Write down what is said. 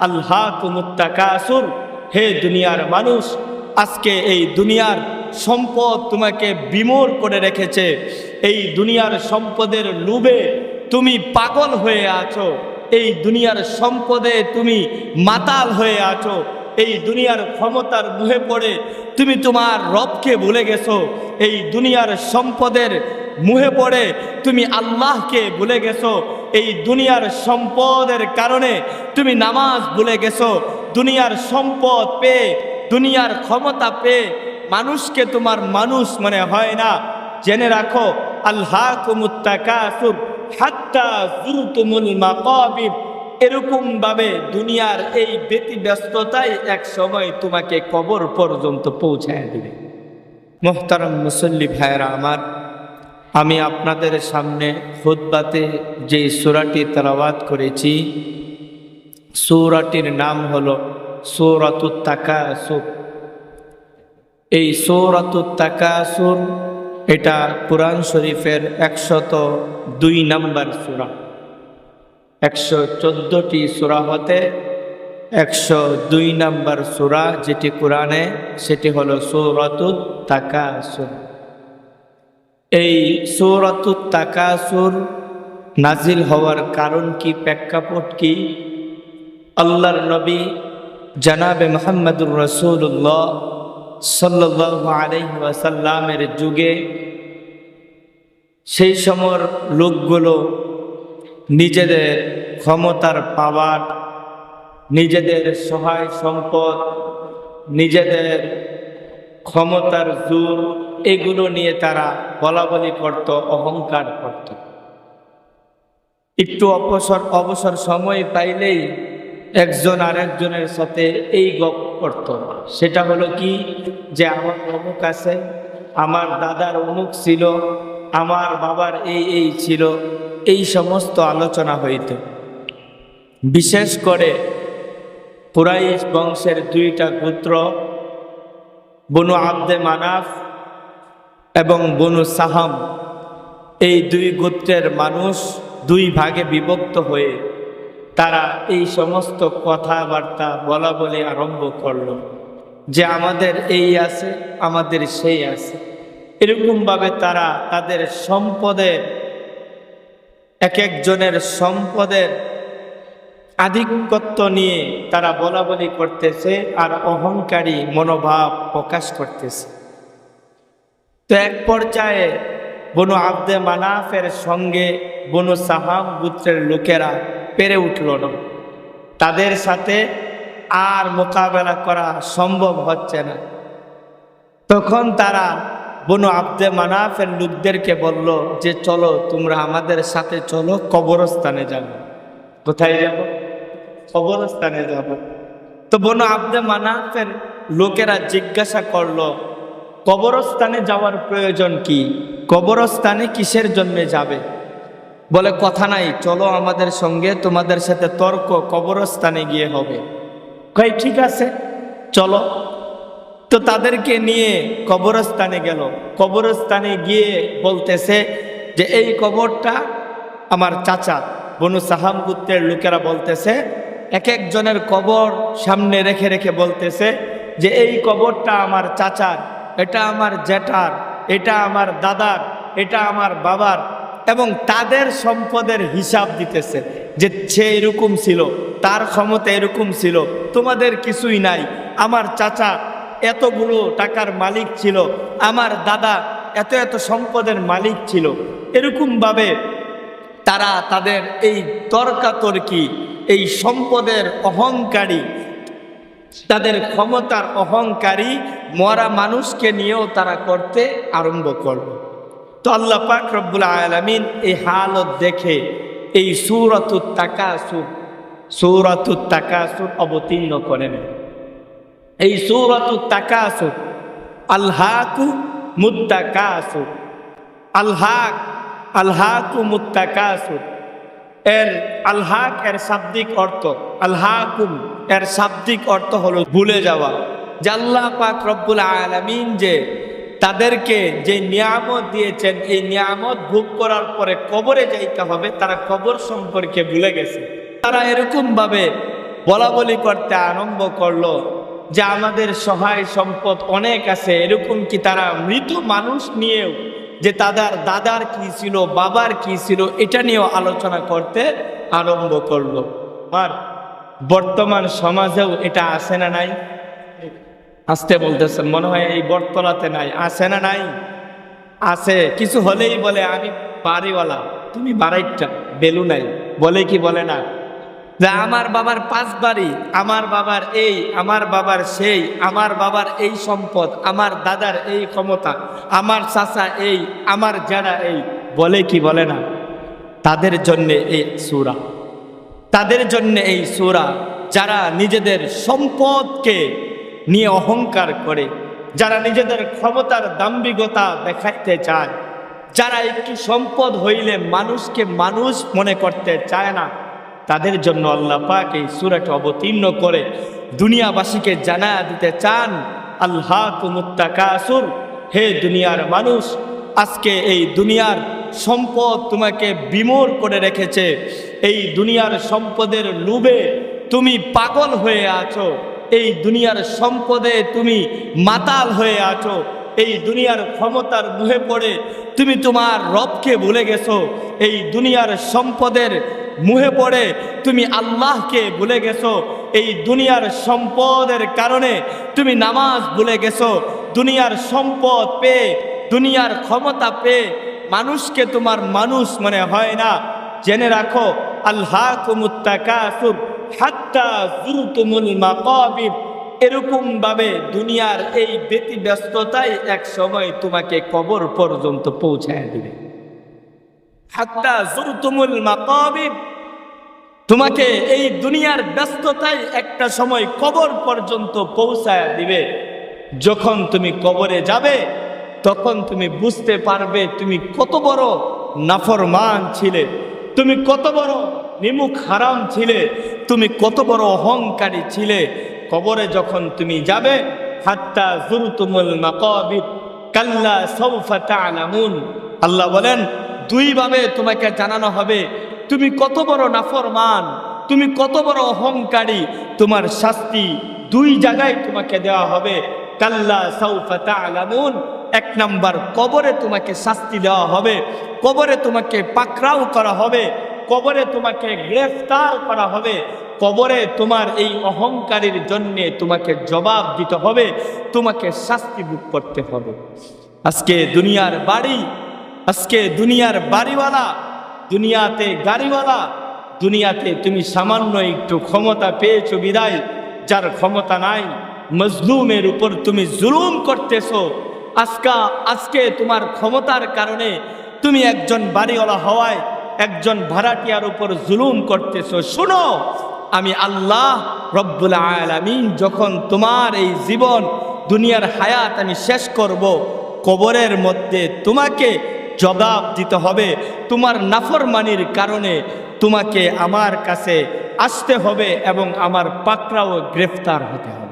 আল্লাহ কুমুত্তাকাসুর হে দুনিয়ার মানুষ, আজকে এই দুনিয়ার সম্পদ তোমাকে বিমোর করে রেখেছে। এই দুনিয়ার সম্পদের লুবে তুমি পাগল হয়ে আছো। এই দুনিয়ার সম্পদে তুমি মাতাল হয়ে আছো। এই দুনিয়ার ক্ষমতার মুহে পড়ে তুমি তোমার রবকে ভুলে গেছো। এই দুনিয়ার সম্পদের মুহে পড়ে তুমি আল্লাহকে ভুলে গেছো। এই দুনিয়ার সম্পদের কারণে তুমি নামাজ ভুলে গেছো। দুনিয়ার সম্পদ পেয়ে, দুনিয়ার ক্ষমতা পেয়ে মানুষকে তোমার মানুষ মনে হয় না। জেনে রাখো আল্লাহ কুমুত্তাকাসুর হাত্তা জুরতুমুল মাকাবির। এরকম ভাবে দুনিয়ার এই ব্যতি ব্যস্ততাই এক সময় তোমাকে কবর পর্যন্ত পৌঁছায় দিবে। মোহতারাম মুসল্লি ভাইরা আমার আমি আপনাদের সামনে খুদ্বাতে যে সুরাটি তালাবাত করেছি, সৌরাটির নাম হলো সৌরাতুত তাকাসুর। এই সৌরাতুত তাকাসুর, এটা কোরআন শরীফের একশত দুই নাম্বার সুরা। একশো চোদ্দোটি সুরা হতে একশো দুই নাম্বার সুরা যেটি কোরআনে, সেটি হলো সৌরাতুত তাকাসুর। এই তাকাসুর নাজিল হওয়ার কারণ কি, প্রেক্ষাপট কি? আল্লাহর নবী জানাবে মোহাম্মদুর রসুল্লাহ সাল্লাহ আলহি ওয়াসাল্লামের যুগে সেই সময়ের লোকগুলো নিজেদের ক্ষমতার পাওয়ার, নিজেদের সহায় সম্পদ, নিজেদের ক্ষমতার জোর এগুলো নিয়ে তারা বলা বলি করত, অহংকার করত। একটু অবসর অবসর সময় পাইলেই একজন আরেকজনের সাথে এই গপ করত। সেটা হলো কি? যে আমার অমুক আছে, আমার দাদার অমুক ছিল, আমার বাবার এই এই ছিল, এই সমস্ত আলোচনা হইত। বিশেষ করে পুরাইশ বংশের দুইটা পুত্র, বনু আব্দে মানাফ এবং বনু সাহাম এই দুই গোত্রের মানুষ দুই ভাগে বিভক্ত হয়ে তারা এই সমস্ত কথাবার্তা বলা বলে আরম্ভ করল যে আমাদের এই আছে, আমাদের সেই আছে। এরকমভাবে তারা তাদের সম্পদের, এক একজনের সম্পদের আধিপত্য নিয়ে তারা বলা বলি করতেছে আর অহংকারী মনোভাব প্রকাশ করতেছে। তো এক পর্যায়ে বনু আব্দে মানাফের সঙ্গে বনু সাহাম গুত্রের লোকেরা পেরে উঠল না। তাদের সাথে আর মোকাবেলা করা সম্ভব হচ্ছে না। তখন তারা বনু আব্দে মানাফের লোকদেরকে বলল যে, চলো, তোমরা আমাদের সাথে চলো, কবরস্থানে যাব। কোথায় যাব? কবরস্থানে যাব। তো বনু আব্দে মানাফের লোকেরা জিজ্ঞাসা করল কবরস্থানে যাওয়ার প্রয়োজন কি? কবরস্থানে কিসের জন্য যাবে? বলে, কথা নাই, চলো আমাদের সঙ্গে, তোমাদের সাথে তর্ক, কবরস্থানে গিয়ে হবে। কই ঠিক আছে, চলো। তো তাদেরকে নিয়ে কবরস্থানে গেল। কবরস্থানে গিয়ে বলতেছে যে, এই কবরটা আমার চাচা। বনু সাহাম গুত্রের লোকেরা বলতেছে, এক একজনের কবর সামনে রেখে রেখে বলতেছে যে, এই কবরটা আমার চাচার। এটা আমার জ্যাঠার এটা আমার দাদার, এটা আমার বাবার এবং তাদের সম্পদের হিসাব দিতেছে যে সে এরকম ছিল, তার ক্ষমতা এরকম ছিল, তোমাদের কিছুই নাই, আমার চাচা এতগুলো টাকার মালিক ছিল, আমার দাদা এত এত সম্পদের মালিক ছিল, এরকমভাবে তারা তাদের এই তর্কাতর্কি, এই সম্পদের অহংকারী, তাদের ক্ষমতার অহংকারী মরা মানুষকে নিয়েও তারা করতে আরম্ভ করবে। তো আল্লাহ পাক রব্বুল আলমিন এই হালত দেখে এই সুরতুত তাকাসুর, সৌরাতুত তাকাসুর অবতীর্ণ করেন এই সৌরাতুত তাকাসুর আল্লাহকু মুত্তাকাসুর আল্লাহ আল্লাহকু মুত্তাকাসুর। এর আল্লাহ এর শাব্দিক অর্থ আল্লাহকুম এর শাব্দিক অর্থ হলো ভুলে যাওয়া। আল্লাহ পাক রব্বুল আলমিন যে তাদেরকে যে নিয়ামত দিয়েছেন, এই নিয়ামত ভোগ করার পরে কবরে যাইতে হবে, তারা কবর সম্পর্কে ভুলে গেছে। তারা এরকম ভাবে বলা বলি করতে আরম্ভ করল যে আমাদের সহায় সম্পদ অনেক আছে, এরকম কি তারা মৃত মানুষ নিয়েও যে তাদের দাদার কি ছিল, বাবার কি ছিল, এটা নিয়েও আলোচনা করতে আরম্ভ করল। আর বর্তমান সমাজেও এটা আছে না নাই? আসতে বলতেছেন মনে হয় এই বটতলাতে নাই, আছে না নাই? আছে, কিছু হলেই বলে, আমি বাড়িওয়ালা, তুমি বাড়াইটা বেলু নাই। বলে কি বলে না? যে আমার বাবার পাঁচ বাড়ি, আমার বাবার এই, আমার বাবার সেই, আমার বাবার এই সম্পদ, আমার দাদার এই ক্ষমতা, আমার চাচা এই, আমার যারা এই, বলে কি বলে না? তাদের জন্যে এই সুরা। তাদের জন্যে এই সুরা, যারা নিজেদের সম্পদকে নিয়ে অহংকার করে, যারা নিজেদের ক্ষমতার দাম্ভিকতা দেখাইতে চায়, যারা একটু সম্পদ হইলে মানুষকে মানুষ মনে করতে চায় না, তাদের জন্য আল্লাহ পাক এই সুরাটা অবতীর্ণ করে দুনিয়াবাসীকে জানা দিতে চান আল্লাহ কুমুত্তাকাসুর হে দুনিয়ার মানুষ, আজকে এই দুনিয়ার সম্পদ তোমাকে বিমোর করে রেখেছে, এই দুনিয়ার সম্পদের লুবে তুমি পাগল হয়ে আছো। এই দুনিয়ার সম্পদে তুমি মাতাল হয়ে আছো, এই দুনিয়ার ক্ষমতার মুহে পড়ে তুমি তোমার রবকে ভুলে গেছো, এই দুনিয়ার সম্পদের মুহে পড়ে তুমি আল্লাহকে ভুলে গেছো, এই দুনিয়ার সম্পদের কারণে তুমি নামাজ ভুলে গেছো, দুনিয়ার সম্পদ পেয়ে, দুনিয়ার ক্ষমতা পেয়ে মানুষকে তোমার মানুষ মনে হয় না। জেনে রাখো আল্লাহ কুমুত্তাকাসুর হাত্তা জুরতুমুল মাকাবির। এরকম ভাবে দুনিয়ার এই ব্যতি ব্যস্ততাই এক সময় তোমাকে কবর পর্যন্ত পৌঁছায় দিবে। হাত্তা জুরতুমুল মাকাবির। তোমাকে এই দুনিয়ার ব্যস্ততাই একটা সময় কবর পর্যন্ত পৌঁছায় দিবে। যখন তুমি কবরে যাবে, তখন তুমি বুঝতে পারবে তুমি কত বড় নাফরমান ছিলে। তুমি কত বড় নিমুখ হারাম ছিলে, তুমি কত বড় অহংকারী ছিলে। কবরে যখন তুমি যাবে, হাত্তা জুরতুমুল মাকাবির কাল্লা সৌফা তালামুন। আল্লাহ বলেন, দুইভাবে তোমাকে জানানো হবে, তুমি কত বড় নাফরমান, তুমি কত বড় অহংকারী, তোমার শাস্তি দুই জায়গায় তোমাকে দেওয়া হবে, কাল্লা সৌফা তালামুন। এক নাম্বার, কবরে তোমাকে শাস্তি দেওয়া হবে, কবরে তোমাকে পাকড়াও করা হবে কবরে তোমাকে গ্রেফতার করা হবে। কবরে তোমার এই অহংকারের জন্যে তোমাকে জবাব দিতে হবে। তোমাকে শাস্তি ভোগ করতে হবে। আজকে দুনিয়ার বাড়ি, আজকে দুনিয়ার বাড়িওয়ালা, দুনিয়াতে গাড়িওয়ালা, দুনিয়াতে তুমি সামান্য একটু ক্ষমতা পেয়েছ বিদায়, যার ক্ষমতা নাই, মজলুমের উপর তুমি জুলুম করতেছো। আজকা, আজকে তোমার ক্ষমতার কারণে তুমি একজন বাড়িওয়ালা হওয়ায় একজন ভাড়াটিয়ার উপর জুলুম করতেছ, শোনো, আমি আল্লাহ রব্বুল আলামিন যখন তোমার এই জীবন, দুনিয়ার হায়াত আমি শেষ করব, কবরের মধ্যে তোমাকে জবাব দিতে হবে, তোমার নাফরমানির কারণে তোমাকে আমার কাছে আসতে হবে এবং আমার পাকড়াও গ্রেফতার হতে হবে।